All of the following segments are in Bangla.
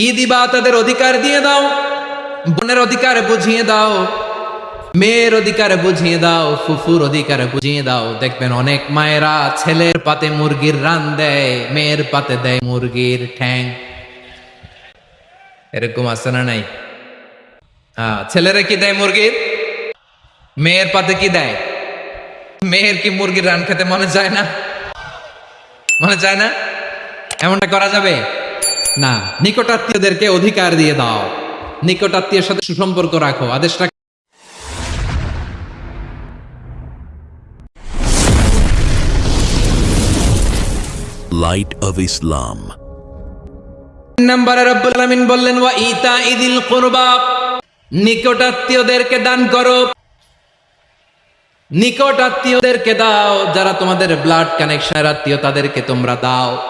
কি দিবা তাদের অধিকার দিয়ে দাও? বোনের অধিকার বুঝিয়ে দাও, মেয়ের অধিকার বুঝিয়ে দাও, ফুফুর অধিকার বুঝিয়ে দাও। দেখবেন অনেক মায়েরা ছেলের পাতে মুরগির রান দেয়, মেয়ের পাতে দেয় মুরগির ঠ্যাং। এরকম আছে না নাই? হ্যাঁ ছেলেরা কি দেয় মুরগির? মেয়ের পাতে কি দেয়? মেয়ের কি মুরগির রান খেতে মনে যায় না? মনে যায় না? এমনটা করা যাবে? না নিকটাত্মীয়দেরকে অধিকার দিয়ে দাও। নিকটাত্মীয়ের সাথে সুসম্পর্ক রাখো নম্বরে রব্বুল আলামিন বললেন ওয়া ইতা ইদিল কুরবা। নিকটাত্মীয়দেরকে দান করো। নিকট আত্মীয়দেরকে দাও যারা তোমাদের ব্লাড কানেকশনের আত্মীয় তাদেরকে তোমরা দাও।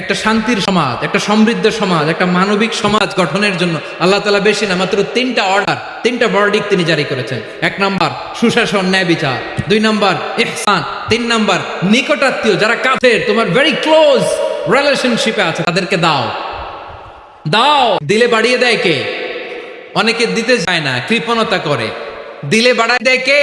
একটা শান্তির সমাজ, একটা সমৃদ্ধ সমাজ, একটা মানবিক সমাজ গঠনের জন্য আল্লাহ তালা বেশি না, মাত্র তিনটা অর্ডার তিনটা বর্ডিক তিনি জারি করেছেন। এক নাম্বার, সুশাসন, ন্যায় বিচার। দুই নাম্বার, ইহসান। তিন নাম্বার, নিকটাত্মীয়, যারা কাছের তোমার ভেরি ক্লোজ রিলেশনশিপে আছে, তাদেরকে দাও। দাও, দিলে বাড়িয়ে দেয় কে? অনেকে দিতে চায় না, কৃপণতা করে। দিলে বাড়ায় দেয় কে?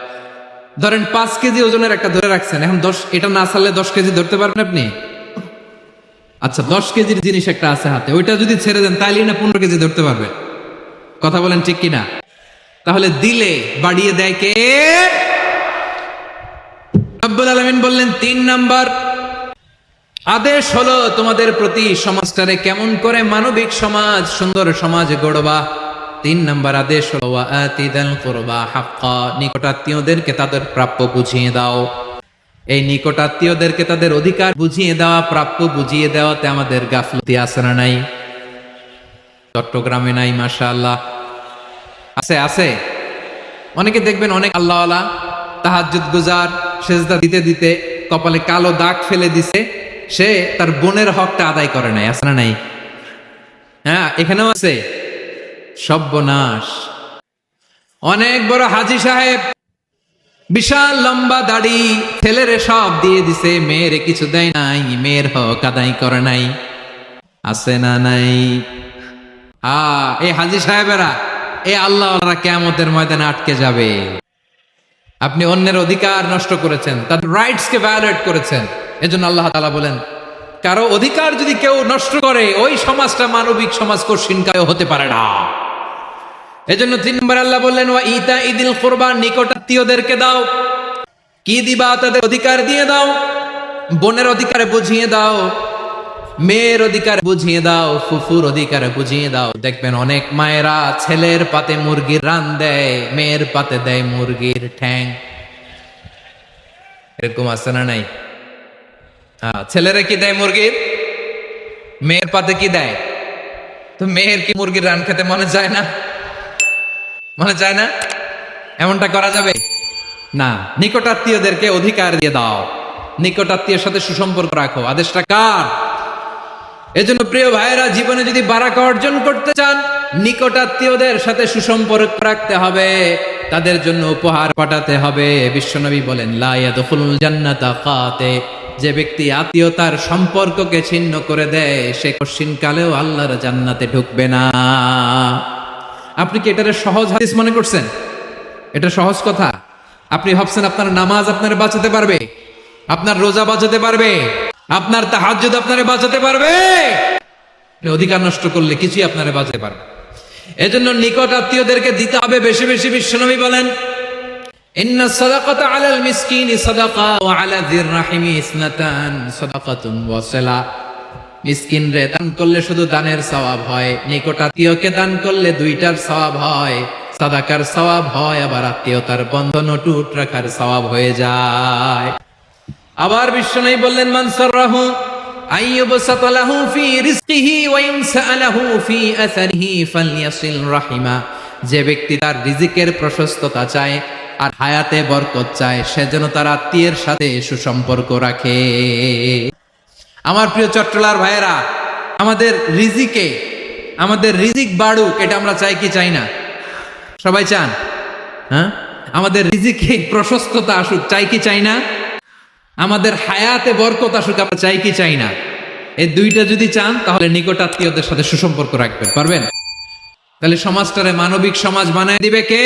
ধরেন পাঁচ কেজি ওজনের একটা ধরে রাখছেন, এখন দশ, এটা না ছাড়লে দশ কেজি ধরতে পারবেন আপনি? আচ্ছা দশ কেজির জিনিস একটা আছে হাতে, ওইটা যদি ছেড়ে দেন তাইলে না পনেরো কেজি ধরতে পারবেন কথা বলেন ঠিক কিনা? তাহলে দিলে বাড়িয়ে দেয় কে? রব্বুল আলমিন বললেন, তিন নাম্বার, আদেশ হলো তোমাদের প্রতি সমাজটারে কেমন করে মানবিক সমাজ, সুন্দর সমাজ গড়বা। তিন নাম্বার আদেশ করবা হাক্কা নিকটাত্মীয়দেরকে তাদের প্রাপ্য বুঝিয়ে দাও। এই নিকটাত্মীয়দেরকে তাদের অধিকার বুঝিয়ে দেওয়া, প্রাপ্য বুঝিয়ে দেওয়াতে আমাদের গাফলতি আছে না নাই? চট্টগ্রামে নাই মাশা আল্লাহ আছে আছে। অনেকে দেখবেন অনেক আল্লাহওয়ালা তাহাজ্জুদ গুজার, সেজদা দিতে দিতে কপালে কালো দাগ ফেলে দিছে, সে তার বোনের হকটা আদায় করে নাই, আছে না নাই? হ্যাঁ এখানেও আছে। সব্যনাশ। অনেক বড় হাজি সাহেব বিশাল লম্বা দাড়ি ছেলেরে সব দিয়ে দিছে, মেয়েরে কিছু দেয় নাই, মেয়ের হক আদায় করে নাই। আছে না নাই? আ এই হাজি সাহেবেরা এই আল্লাহ কেমতের ময়দানে আটকে যাবে। আপনি অন্যের অধিকার নষ্ট করেছেন, তাদের রাইটস কে ভায়োলেট করেছেন। এজন্য আল্লাহ তালা বলেন, কারও অধিকার যদি কেউ নষ্ট করে, ওই সমাজটা মানবিক সমাজ কঠিনকায় হতে পারে না। এজন্য তিন নম্বর আল্লাহ বললেন, ওয়া ইতা ইদিল কোরবান নিকটাত্মীয়দেরকে দাও। কি দিবা তাদের অধিকার দিয়ে দাও। বোনের অধিকার বুঝিয়ে দাও। মেয়ের অধিকার বুঝিয়ে দাও। ফুফুর অধিকার বুঝিয়ে দাও। দেখবেন অনেক মায়েরা ছেলের পাতে মুরগির রান দেয়, মেয়ের পাতে দেয় মুরগির ঠ্যাং। এরকম আছে না নাই? হ্যাঁ ছেলেরা কি দেয় মুরগির? মেয়ের পাতে কি দেয়? তো মেয়ের কি মুরগির রান খেতে মনে যায় না? মনে চায় না? এমনটা করা যাবে? না, নিকটাত্মীয়দেরকে অধিকার দিয়ে দাও। নিকটাত্মীয়ের সাথে সুসম্পর্ক রাখো। আদেশটা কার? এজন্য প্রিয় ভাইয়েরা, জীবনে যদি বারাকা অর্জন করতে চান, নিকটাত্মীয়দের সাথে সুসম্পর্ক রাখতে হবে। তাদের জন্য উপহার পাঠাতে হবে। বিশ্বনবী বলেন, লা ইয়াদখুলুল জান্নাতা কাতে যে ব্যক্তি আত্মীয়তার সম্পর্ককে ছিন্ন করে দেয়, সে কশিনকালেও আল্লাহর জান্নাতে ঢুকবে না। আপনি কি এটারে সহজ হাদিস মনে করছেন? এটা সহজ কথা। আপনি ভাবছেন আপনার নামাজ আপনার বাঁচাতে পারবে, আপনার রোজা বাঁচাতে পারবে, আপনার তাহাজ্জুদ আপনারে বাঁচাতে পারবে। অধিকার নষ্ট করলে কিছুই আপনারে বাঁচাতে পারবে এজন্য নিকট আত্মীয়দেরকে দিতে হবে বেশি বেশি বিশ্বনবী বলেন, ইন্না আলাল মিসকিন সাদাকা ওয়া আলা যির রাহিমি ইসনাতান সাদাকাতুন ওয়া সালাহ মিসকিন রে দান করলে শুধু দানের সওয়াব হয় নিকট আত্মীয়কে দান করলে দুইটার সওয়াব হয়। সাদাকার সওয়াব হয়, আবার আত্মীয়তার বন্ধন টুট রাখার সওয়াব হয়ে যায়। আবার বললেন মান লাহু ফি আসারিহি ফালইয়াসিল রাহিমা। যে ব্যক্তি তার রিজিকের প্রশস্ততা চায় আর হায়াতে বরকত চায়, সে যেন তার আত্মীয়ের সাথে সুসম্পর্ক রাখে। আমার প্রিয় চট্টলার ভাইয়েরা, আমাদের রিজিকে, আমাদের রিজিক বাড়ুক, এটা আমরা চাই কি চাই না? সবাই চান? হ্যাঁ? আমাদের রিজিকে প্রশস্ততা আসুক, চাই কি চাই না? আমাদের হায়াতে বরকত আসুক, আমরা চাই কি চাই না? এই দুইটা যদি চান, তাহলে নিকট আত্মীয়দের সাথে সুসম্পর্ক রাখবেন, পারবেন? তাহলে সমাজটারে মানবিক সমাজ বানায় দিবে কে?